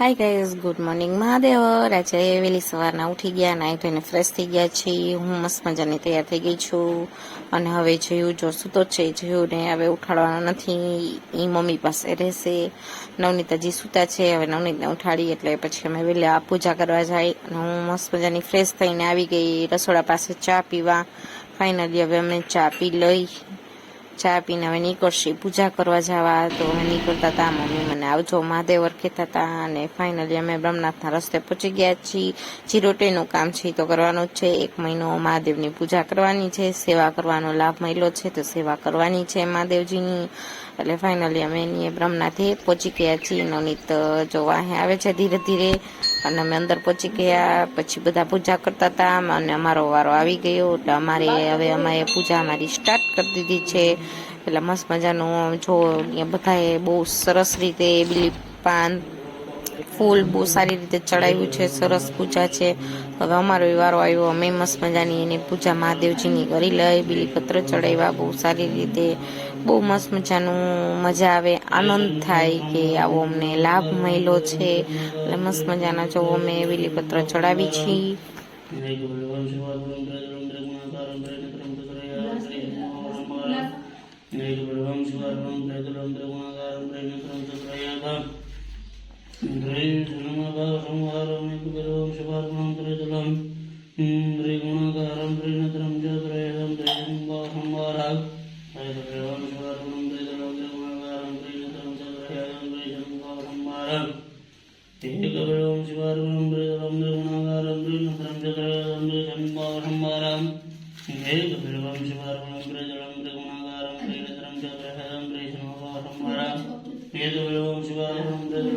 Hi guys good morning Mahadev આજે વહેલી સવારના ઉઠી ગયા નાઈ ધોઈને ફ્રેશ થઈ ગયા છીએ હું મસ્ત મજાની તૈયાર થઈ ગઈ છું. અને હવે જોયું જો સૂતો છે જોયું ને હવે ઉઠાડવાનો નથી. એ મમ્મી પાસે રહેશે. નવનીતાજી સૂતા છે, હવે નવનીતને ઉઠાડી એટલે પછી અમે વહેલા પૂજા કરવા જાય. અને હું મસ્ત મજાની ફ્રેશ થઈને આવી ગઈ, રસોડા પાસે ચા પીવા. ફાઇનલી હવે અમે ચા પી લઈ. ચા પીને હવે નીકળશે પૂજા કરવા જવા, તો હવે નીકળતા હતા મમ્મી મને આવજો, મહાદેવ કહેતા હતા અને ફાઇનલી અમે બ્રહ્મનાથના રસ્તે પહોંચી ગયા છીએ. ચિરોટેનું કામ છે તો કરવાનું જ છે. એક મહિનો મહાદેવની પૂજા કરવાની છે, સેવા કરવાનો લાભ મળ્યો છે, તો સેવા કરવાની છે મહાદેવજીની. એટલે ફાઇનલી અમે એની બ્રહ્મનાથે પહોંચી ગયા છીએ. નવનીત જો વાહે આવે છે ધીરે ધીરે. અને અમે અંદર પહોંચી ગયા, પછી બધા પૂજા કરતા હતા. અને અમારો વારો આવી ગયો, એટલે અમારે હવે અમે પૂજા અમારી સ્ટાર્ટ કરી દીધી છે. એટલે મસ્ત મજાનું જો અહીંયા બધાએ બહુ સરસ રીતે બીલી પાન ફૂલ બહુ સારી રીતે ચડાવ્યું છે, સરસ પૂજા છે. હવે અમારો વારો આવ્યો, અમે મસ્ત મજાની એની પૂજા મહાદેવજીની કરી લઈ, બીલીપત્ર ચડાવ્યા, બહુ સારી રીતે, બહુ મસ્ત મજાનું મજા આવે, આનંદ થાય કે આવો અમને લાભ મળ્યો છે. એટલે મસ્ત મજાના જો અમે બીલીપત્ર ચડાવી છીએ. ఇంద్రేణ ధనమాకారం ఐక్యగరం శుభార్పణం త్రితులం ఇంద్రిగుణాకారం త్రినత్రం జ్యోతిరేదం త్రియం వాహంవారా ఐకగ్రహం శుభార్పణం త్రితులం త్రిగుణాకారం త్రినత్రం జ్యోతిరేదం త్రియం వాహంవారా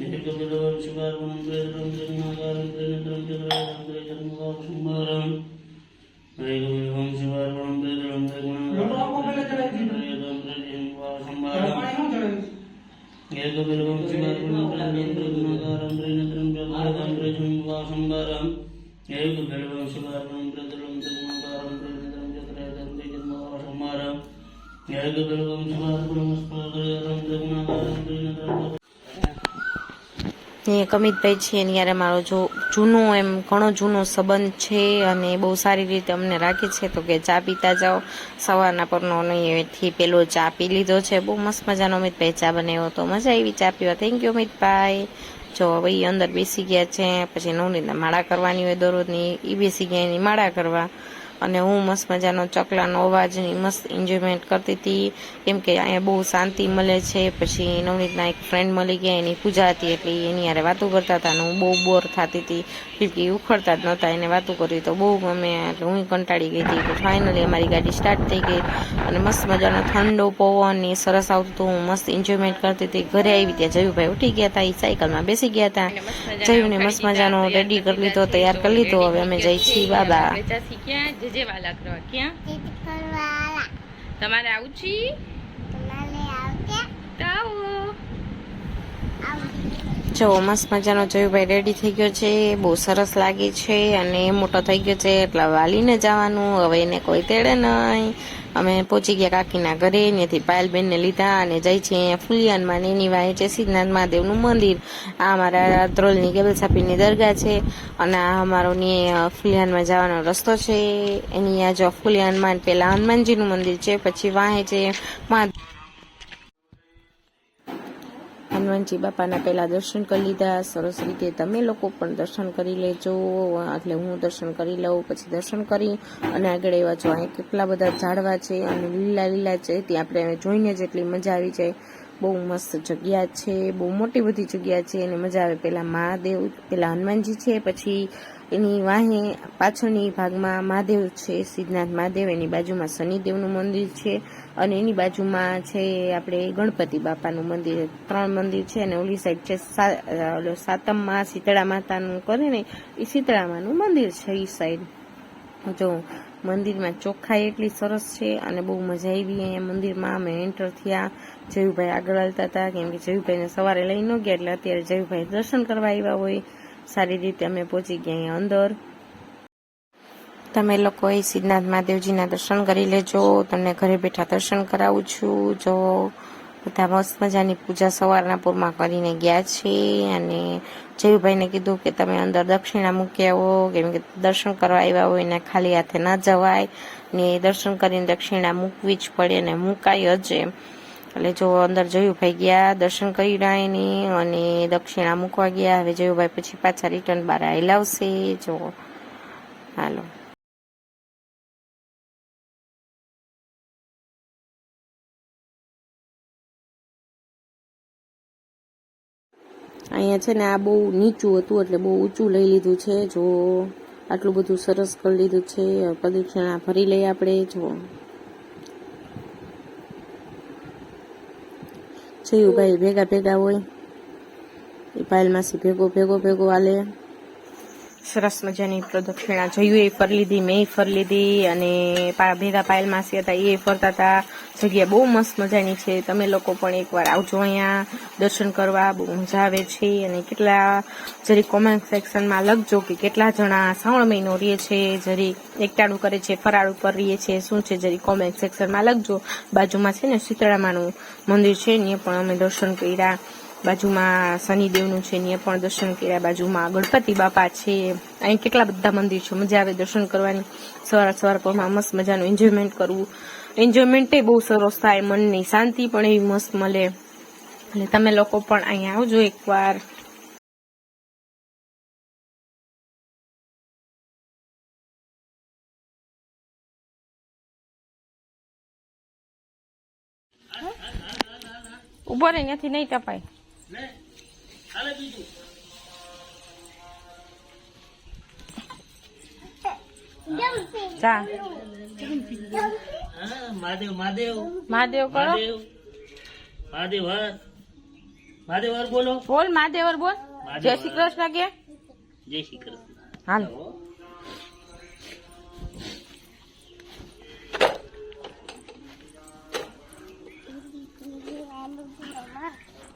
യജകൃതം ശിവാർഗുണന്ത്രേതരം ജന്മാകാരന്ത്രേതരം ജഗരാജന്ത്രേതരം സംഹാരം ത്രൈകവിഹം ശിവാർഗുണന്ത്രേതരം ത്രൈഗുണന്ത്രേതരം ഏകബിലവം ശിവാർഗുണന്ത്രേതരം ജഗരാജന്ത്രേതരം സംഹാരം ഏകബിലവം ശിവാർഗുണന്ത്രേതരം ജന്മാകാരന്ത്രേതരം ജഗരാജന്ത്രേതരം സംഹാരം ഏകബിലവം ശിവാർഗുണന്ത്രേതരം ജഗരാജന്ത്രേതരം ને કમિતભાઈ છે એની યાર મારો જો જૂનો એમ ઘણો જૂનો સંબંધ છે અને બહુ સારી રીતે અમને રાખે છે તો કે ચા પીતા જાઓ. સવારના પરનો એથી પેલો ચા પી લીધો છે. બહુ મસ્ત મજાનો અમિતભાઈ ચા બનાવ્યો તો મજા આવી ચા પીવા. Thank you Amitbhai. જો હવે અંદર બેસી ગયા છે. પછી નવનીતના માળા કરવાની હોય દરરોજની. એ બેસી ગયા એની માળા કરવા. અને હું મસ્ત મજાનો ચકલાનો અવાજની મસ્ત એન્જોયમેન્ટ કરતી હતી. કેમ કે અહીંયા બહુ શાંતિ મળે છે. પછી નવનીતના એક ફ્રેન્ડ મળી ગયા એની પૂજા હતી એટલે એની યારે વાતો કરતા હતા અને હું બહુ બોર થતી હતી. કેમ કે ઉખડતા જ નહોતા એને વાતો કરી તો બહુ ગમે. એટલે હું કંટાળી ગઈ હતી. તો ફાઇનલી અમારી ગાડી સ્ટાર્ટ થઈ ગઈ અને મસ્ત મજાનો ઠંડો પવન એ સરસ આવતું હતું. હું મસ્ત એન્જોયમેન્ટ કરતી હતી. ઘરે આવી ત્યાં જયુભાઈ ઉઠી ગયા હતા એ સાયકલમાં બેસી ગયા હતા જયુને મસ્ત મજાનો રેડી કરી લીધો તૈયાર કરી લીધો. હવે અમે જઈ છીએ. બાબા. જે જે વાલા કરવા. ક્યાં? તમારે આવું છે? જો મસ્ત મજાનો જયુભાઈ રેડી થઈ ગયો છે. બહુ સરસ લાગે છે અને મોટો થઈ ગયો છે. એટલે વાલીને જવાનું. હવે એને કોઈ તેડે નહીં. અમે પહોંચી ગયા કાકીના ઘરે, ત્યાંથી પાયલબેનને લીધા અને જઈ છે ફુલિયાનમાં. ને એની વાંહે છે સિદ્ધનાથ મહાદેવનું મંદિર. આ અમારા ધ્રોલની ગેબલ સાપીની દરગાહ છે અને આ અમારો ની ફુલિયાનમાં જવાનો રસ્તો છે. એની આ જો ફુલિયાનમાં પેલા હનુમાનજીનું મંદિર છે, પછી વાંહે છે મહાદેવ હનુમાનજી બાપાના પહેલાં દર્શન કરી લીધા. સરસ રીતે તમે લોકો પણ દર્શન કરી લેજો. એટલે હું દર્શન કરી લઉં, પછી દર્શન કરી અને આગળ એવા જો અહીં કેટલા બધા ઝાડવા છે અને લીલા લીલા છે ત્યાં આપણે જોઈને જ એટલી મજા આવી જાય. બહુ મસ્ત જગ્યા છે, બહુ મોટી બધી જગ્યા છે અને મજા આવે. પહેલાં મહાદેવ, પહેલાં હનુમાનજી છે, પછી એની વાહે પાછળની ભાગમાં મહાદેવ છે, સિદ્ધનાથ મહાદેવ, એની બાજુમાં શનિદેવનું મંદિર છે અને એની બાજુમાં છે આપણે ગણપતિ બાપાનું મંદિર. ત્રણ મંદિર છે અને ઓલી સાઈડ છે સાતમમાં શીતળા માતાનું કરે ને, એ શીતળા માનું મંદિર છે એ સાઈડ જો મંદિરમાં ચોખ્ખાઈ એટલી સરસ છે અને બહુ મજા આવી અહીંયા મંદિરમાં અમે એન્ટર થયા. જયુભાઈ આગળ હાલતા હતા, કેમ કે જયુભાઈને સવારે લઈ ન ગયા એટલે અત્યારે જયુભાઈ દર્શન કરવા આવ્યા હોય. સારી રીતે અમે પહોંચી ગયા અહીંયા અંદર. તમે લોકોએ સિદ્ધનાથ મહાદેવજીના દર્શન કરી લેજો. તમને ઘરે બેઠા દર્શન કરાવું છું. જો બધા મસ્ત મજાની પૂજા સવારના પૂરમાં કરીને ગયા છે અને જયુભાઈને કીધું કે તમે અંદર દક્ષિણા મૂકી આવો. કેમ કે દર્શન કરવા આવ્યા હોય ને ખાલી હાથે ન જવાય. ને દર્શન કરીને દક્ષિણા મૂકવી જ પડે ને મૂકાય જ એમ. એટલે જો અંદર જયુભાઈ ગયા, દર્શન કરી રાયની અને દક્ષિણા મૂકવા ગયા. હવે જયુભાઈ પછી પાછા રિટર્ન બાર લાવશે જો, હાલો. અહીંયા છે ને આ બહુ નીચું હતું, એટલે બહુ ઊંચું લઈ લીધું છે. જો, આટલું બધું સરસ કરી લીધું છે. પ્રદક્ષિણા ભરી લઈએ આપણે. જો જયુભાઈ ભેગા ભેગા હોય એ પાયલમાંથી ભેગો ભેગો ભેગો હાલે સરસ મજાની પ્રદક્ષિણા જયું એ ફરી લીધી, મેં ફરી લીધી અને પા પાયલ માસી હતા એ ફરતા હતા જગ્યા બહુ મસ્ત મજાની છે. તમે લોકો પણ એકવાર આવજો અહીંયા. દર્શન કરવા બહુ મજા આવે છે અને કેટલા, જરી કોમેન્ટ સેક્શનમાં લખજો કે કેટલા જણા શ્રાવણ મહિનો રહે છે, જરી એકટાણું કરે છે, ફરાળ ઉપર રહીએ છે, શું છે જરી કોમેન્ટ સેક્શનમાં લખજો. બાજુમાં છે ને શીતળામાનું મંદિર છે ને પણ અમે દર્શન કર્યા. બાજુમાં શનિદેવનું છે ને પણ દર્શન કર્યા, બાજુમાં ગણપતિ બાપા છે. અહીં કેટલા બધા મંદિર છે, મજા આવે દર્શન કરવાની. સવાર સવાર પરમાં મસ્ત મજાનું એન્જોયમેન્ટ કરવું. એન્જોયમેન્ટ બહુ સરસ થાય, મનની શાંતિ પણ એવી મસ્ત મળે. અને તમે લોકો પણ અહીંયા આવજો એકવાર. ઊભો રહી ત્યાંથી નહીં ટપાય. લે હાલે બીજું. હા મહાદેવ મહાદેવ. મહાદેવ કરો. મહાદેવ. મહાદેવ હર મહાદેવ હર બોલો. બોલ મહાદેવર બોલ. જય શ્રી કૃષ્ણ કે? જય શ્રી કૃષ્ણ હાલ.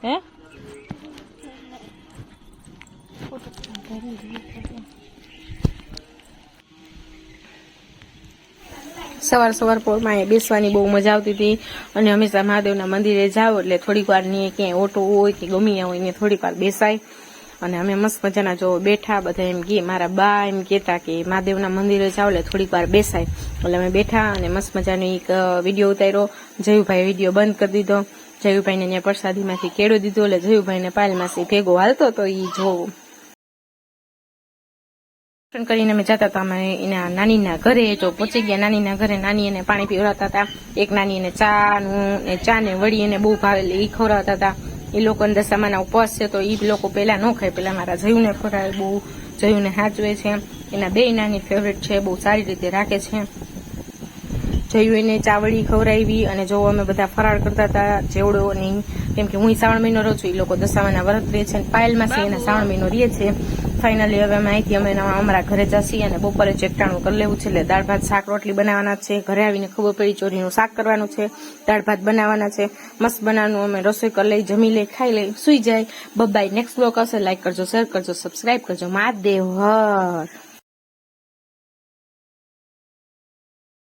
હે? સવાર સવાર અહીંયા બેસવાની બહુ મજા આવતી હતી. અને હંમેશા મહાદેવના મંદિરે જાઓ એટલે થોડીક વાર નહીં ક્યાંય ઓટો હોય કે ગમી હોય ને થોડીક વાર બેસાય. અને અમે મસ્ત મજાના જો બેઠા, બધા એમ કે મારા બા એમ કહેતા કે મહાદેવના મંદિરે જાઓ એટલે થોડીક વાર બેસાય. એટલે અમે બેઠા અને મસ્ત મજાનો એક વીડિયો ઉતાર્યો. જયુભાઈ વીડિયો બંધ કરી દીધો. જયુભાઈને ત્યાં પ્રસાદીમાંથી કેળો દીધો એટલે જયુભાઈને પાલમાંથી ભેગો હાલતો તો એ જોવો દર્શન કરીને અમે જતા હતા. અમે એના નાનીના ઘરે જો પહોંચી ગયા નાનીના ઘરે નાની એને પાણી પીવડાવતા હતા. એક નાની એને ચા નું ને ચા ને વળી એને બહુ ભાવે એ ખવડાવતા હતા. એ લોકો દશામાના ઉપવાસ છે તો એ લોકો પેલા ન ખાય. પેલા મારા જયુને ખવડાવે બહુ જયુને હાચવે છે. એના બે નાની ફેવરેટ છે બહુ સારી રીતે રાખે છે. જયું એને ચાવડી ખવડાવી અને જો અમે બધા ફરાળ કરતા હતા જેવડો અને કેમ કે હું શ્રાવણ મહિનો રહું છું એ લોકો દશામાના વ્રત રહે છે પાયલમાં છે એના શ્રાવણ મહિનો રહે છે. ફાઇનલી હવે અમે અમે અમારા ઘરે જશી અને બપોરે ચેકટાણું કરી લેવું છે. એટલે દાળ, ભાત, શાક, રોટલી બનાવવાના છે. ઘરે આવીને ખબર પડી ચોરીનું શાક કરવાનું છે. દાળ, ભાત બનાવવાના છે. મસ્ત બનાવવાનું અમે રસોઈ કરી લઈ, જમી લઈ, ખાઈ લઈ, સુઈ જાય. બબાઈ નેક્સ્ટ બ્લોક હશે લાઈક કરજો શેર કરજો સબસ્ક્રાઈબ કરજો. મહાદેવ હર.